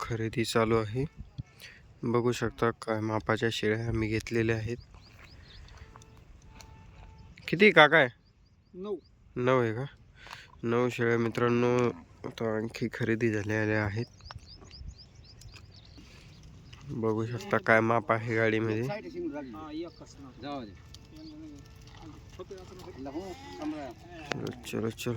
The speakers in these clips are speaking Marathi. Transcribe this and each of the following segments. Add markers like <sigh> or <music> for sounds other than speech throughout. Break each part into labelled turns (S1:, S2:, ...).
S1: खरेदी चालू आहे बघू शकता काय मापाच्या शेळ्या आम्ही घेतलेल्या आहेत किती का काय नऊ नऊ आहे का नऊ शेळ्या मित्रांनो आता आणखी खरेदी झालेल्या आहेत बघू शकता काय माप आहे गाडीमध्ये चलो चलो चलो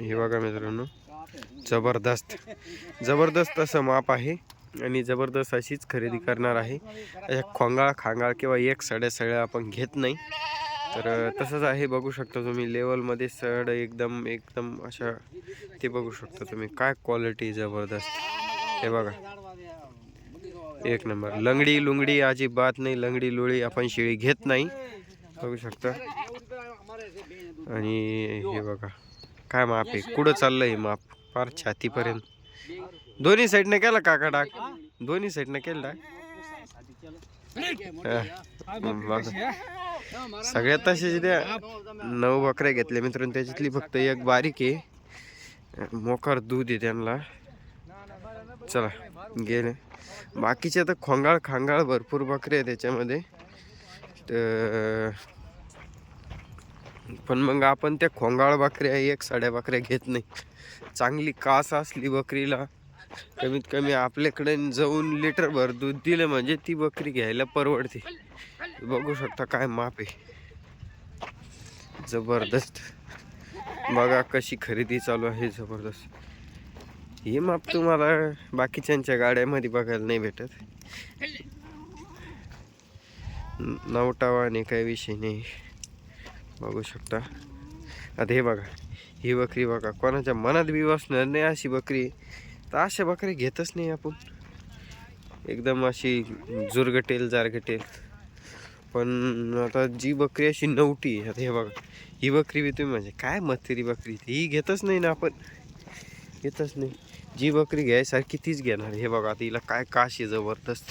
S1: हे बघा मित्रांनो जबरदस्त जबरदस्त असं माप आहे आणि जबरदस्त अशीच खरेदी करणार आहे अशा खोंगाळ खांगाळ किंवा एक सड्या सड्या आपण घेत नाही तर तसंच आहे बघू शकता तुम्ही लेवलमध्ये सड एकदम एकदम अशा ते बघू शकता तुम्ही काय क्वालिटी जबरदस्त हे बघा एक नंबर लंगडी लुंगडी अजिबात नाही लंगडी लुळी आपण शिळी घेत नाही बघू शकता आणि हे बघा काय माप आहे कुठं चाललंय माप फार छातीपर्यंत दोन्ही साईडनं केला काका डाक दोन्ही साईडनं केलं डाक सगळ्यात तसेच त्या नऊ बकऱ्या घेतल्या मित्रांनो त्याच्यातली फक्त एक बारीक आहे मोकार दूध आहे त्यांना चला गेले बाकीचे तर खोंगाळ खांगाळ भरपूर बकरे आहे त्याच्यामध्ये तर पण मग आपण त्या खोंगाळ बकऱ्या एक साड्या बकऱ्या घेत नाही चांगली कास असली बकरीला कमीत कमी आपल्याकडे जाऊन लिटरभर दूध दिलं म्हणजे ती बकरी घ्यायला परवडते बघू शकता काय माप आहे जबरदस्त बघा कशी खरेदी चालू आहे जबरदस्त हे माप तुम्हाला बाकीच्यांच्या गाड्यामध्ये बघायला नाही भेटत नवटावाने काही विषय नाही बघू शकता आता हे बघा ही बकरी बघा कोणाच्या मनात बी बसणार नाही अशी बकरी तर अशा बकरी घेतच नाही आपण एकदम अशी जुरगटेल जारगटेल पण आता जी बकरी अशी नवटी आता हे बघा ही बकरी बी तुम्ही म्हणजे काय मथेरी बकरी ही घेतच नाही ना आपण घेतच नाही जी बकरी घ्यायसारखी तीच घेणार हे बघा आता हिला काय काशी आहे जबरदस्त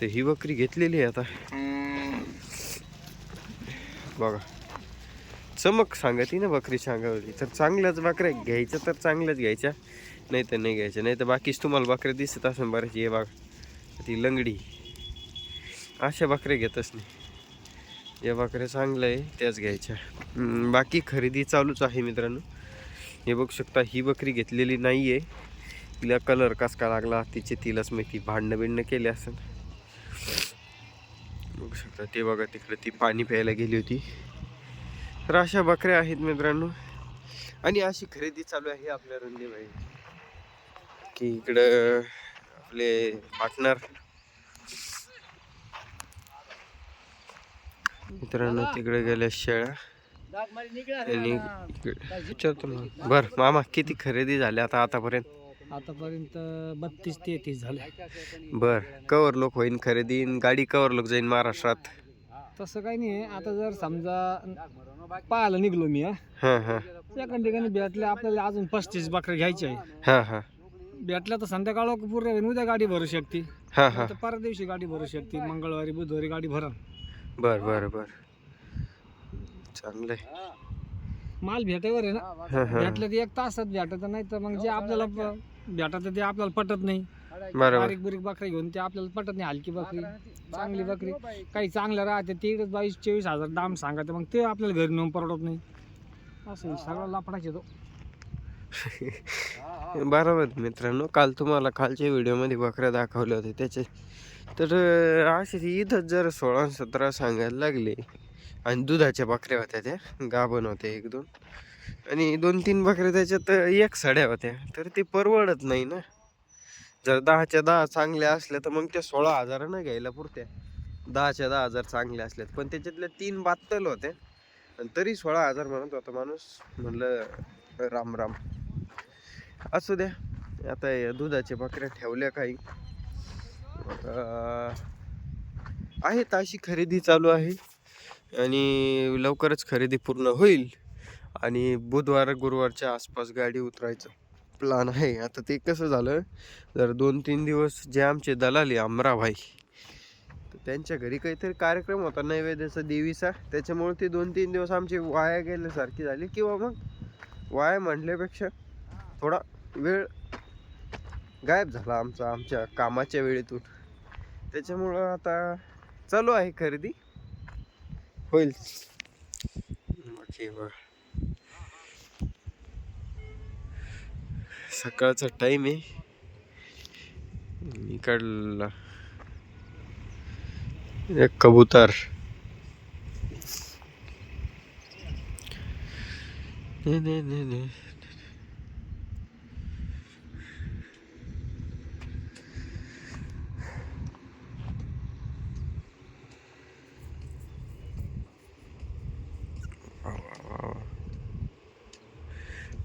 S1: तर ही बकरी घेतलेली आहे आता बघा चमक ती ना बकरी सांगायची तर चांगल्याच बकऱ्या घ्यायच्या तर चांगल्याच घ्यायच्या नाही तर नाही घ्यायच्या नाही तर बाकीच तुम्हाला बकऱ्या दिसत असं बऱ्याच हे बघा ती लंगडी अशा बकऱ्या घेतच नाही या बकऱ्या चांगल्या आहे त्याच घ्यायच्या बाकी खरेदी चालूच आहे मित्रांनो हे बघू शकता ही बकरी घेतलेली नाही आहे तिला कलर कसका लागला तिचे तिलाच माहिती भांडणं बिंडणं केले असं शकता ते बघा तिकडे ती पाणी प्यायला गेली होती तर अशा बकऱ्या आहेत मित्रांनो आणि अशी खरेदी चालू आहे आपल्या रंगेबाई की इकडं आपले पार्टनर मित्रांनो तिकडे गेल्या शेळ्या आणि विचारतो मग मामा किती खरेदी झाल्या आता आतापर्यंत
S2: आतापर्यंत बत्तीस तेहतीस झाले
S1: बर कवर लोक होईन खरेदी गाडी कवर लोक जाईन महाराष्ट्रात
S2: तसं काही नाही आता जर समजा पाहायला निघलो मी
S1: एका
S2: ठिकाणी भेटल्या आपल्याला अजून पस्तीस बकऱ्या घ्यायच्या आहे भेटल्या तर संध्याकाळ पूर्ण उद्या गाडी भरू शकते परत तर दिवशी गाडी भरू शकते मंगळवारी बुधवारी गाडी भरा
S1: बर बर बर चांगलंय
S2: माल भेटेवर आहे ना भेटलं तर एक तासात भेटत नाही तर मग जे आपल्याला भेटा तर ते आपल्याला पटत नाही बारीक बारीक बकरी घेऊन ते आपल्याला पटत नाही हलकी बकरी चांगली बकरी काही चांगलं राहते तेच बावीस चोवीस हजार दाम सांगा मग ते आपल्याला घरी नेऊन परवडत नाही असं सगळा लापडाच येतो
S1: <laughs> बरोबर मित्रांनो काल तुम्हाला कालच्या व्हिडिओमध्ये बकऱ्या दाखवल्या होत्या त्याचे तर असे इथं जर सोळा सतरा सांगायला लागले आणि दुधाच्या बकऱ्या होत्या त्या गाभण होत्या एक दोन आणि दोन तीन बकऱ्या त्याच्यात एक साड्या होत्या तर ते परवडत नाही ना जर दहाच्या दहा चांगल्या असल्या तर मग त्या सोळा ना घ्यायला पुरत्या दहाच्या दहा हजार चांगल्या असल्यात पण त्याच्यातल्या तीन बातल होत्या आणि तरी सोळा हजार म्हणत होता माणूस म्हणलं राम राम असू द्या आता या दुधाच्या बकऱ्या ठेवल्या काही आहेत अशी खरेदी चालू आहे आणि लवकरच खरेदी पूर्ण होईल आणि बुधवार गुरुवारच्या आसपास गाडी उतरायचं प्लान आहे आता ते कसं झालं जर दोन तीन दिवस जे आमचे दलाली अमराभाई तर त्यांच्या घरी काहीतरी कार्यक्रम होता नैवेद्याचा देवीचा त्याच्यामुळे ते दोन तीन दिवस आमची वाया गेल्यासारखी झाली किंवा मग वाया म्हटल्यापेक्षा थोडा वेळ गायब झाला आमचा आमच्या कामाच्या वेळेतून त्याच्यामुळं आता चालू आहे खरेदी होईल ओके बघ सकाळचा टाईम आहे काढला एक कबूतर ने ने ने ने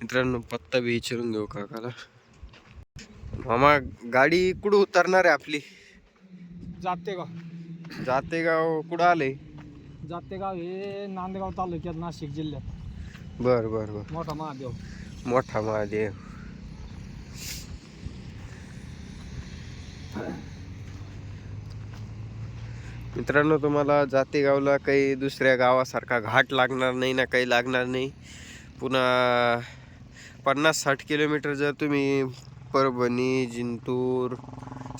S1: मित्रांनो पत्ता बी विचारून घेऊ काकाला मामा गाडी कुठं उतरणार आहे आपली जाते जाते गाव कुठं आले
S2: जाते गाव हे नांदगाव तालुक्यात नाशिक जिल्ह्यात
S1: बर बर बर मोठा महादेव मोठा महादेव मित्रांनो तुम्हाला जातेगावला काही दुसऱ्या गावासारखा घाट लागणार नाही ना काही लागणार नाही पुन्हा पन्नास साठ किलोमीटर जर तुम्ही परभणी जिंतूर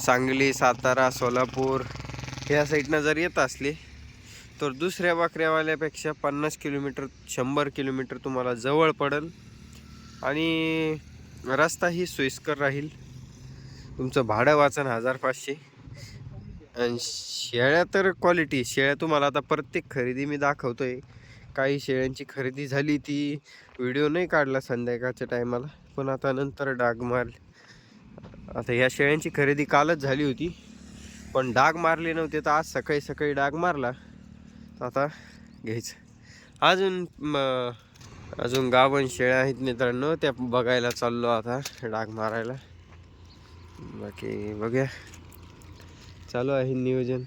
S1: सांगली सातारा सोलापूर ह्या साईडनं जर येत असले तर दुसऱ्या बाकऱ्यावाल्यापेक्षा पन्नास किलोमीटर शंभर किलोमीटर तुम्हाला जवळ पडेल आणि रस्ताही सोयीस्कर राहील तुमचं भाडं वाचन हजार पाचशे आणि शेळ्या तर क्वालिटी शेळ्या तुम्हाला आता प्रत्येक खरेदी मी दाखवतो आहे काही शेळ्यांची खरेदी झाली ती व्हिडिओ नाही काढला संध्याकाळच्या टायमाला पण आता नंतर डाग मारले आता ह्या शेळ्यांची खरेदी कालच झाली होती पण डाग मारले नव्हते तर आज सकाळी सकाळी डाग मारला आता घ्यायचं अजून अजून गावण शेळ्या आहेत मित्रांनो त्या बघायला चाललो आता डाग मारायला बाकी बघूया चालू आहे नियोजन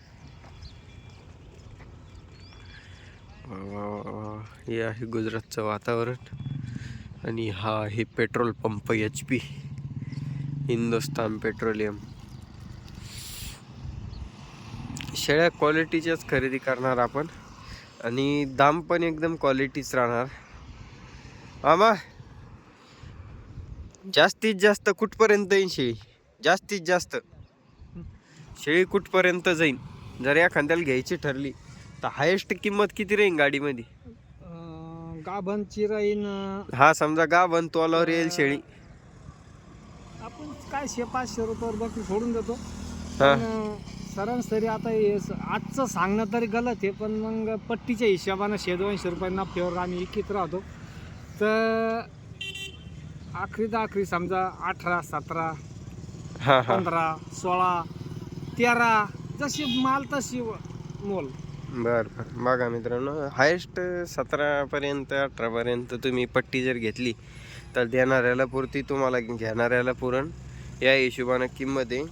S1: हे आहे गुजरातचं वातावरण आणि हा आहे petrol pump H P Hindustan Petroleum शेळ्या क्वालिटीच्याच खरेदी करणार आपण आणि दाम पण एकदम क्वालिटीच राहणार आमा जास्तीत जास्त कुठपर्यंत येईन शेळी जास्तीत जास्त शेळी कुठपर्यंत जाईन जर एखाद्याला घ्यायची ठरली तर हायेस्ट किंमत किती राहील गाडीमध्ये
S2: गाभणची राहील
S1: हा समजा गाभन तोलावर येईल शेळी
S2: आपण काय शे पाचशे रुपयावर बाकी सोडून देतो सरांसरी आता आजचं सांगणं तरी गलत आहे पण मग पट्टीच्या हिशोबानं शे दोनशे रुपये नफ्यावर आम्ही इकित राहतो तर आखरी तर आखरी समजा अठरा सतरा पंधरा सोळा तेरा जशी माल तशी मोल
S1: बर बर बघा मित्रांनो हायेस्ट सतरापर्यंत अठरापर्यंत तुम्ही पट्टी जर घेतली तर देणाऱ्याला पुरती तुम्हाला घेणाऱ्याला पुरण या हिशोबानं किंमत आहे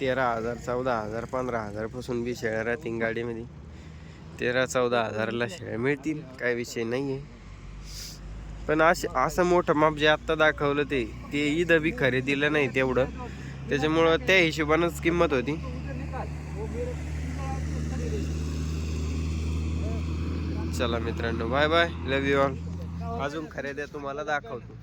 S1: तेरा हजार चौदा हजार पंधरा हजारपासून बी शेळ्या राहतील गाडीमध्ये तेरा चौदा हजारला शेळ्या मिळतील काय विषय नाही आहे पण असे असं मोठं माप जे आत्ता दाखवलं ते ते ईद बी खरेदीला नाही तेवढं त्याच्यामुळं त्या हिशोबानंच किंमत होती चला मित्रांनो bye bye love you all अजून खरेद्या तुम्हाला दाखवतो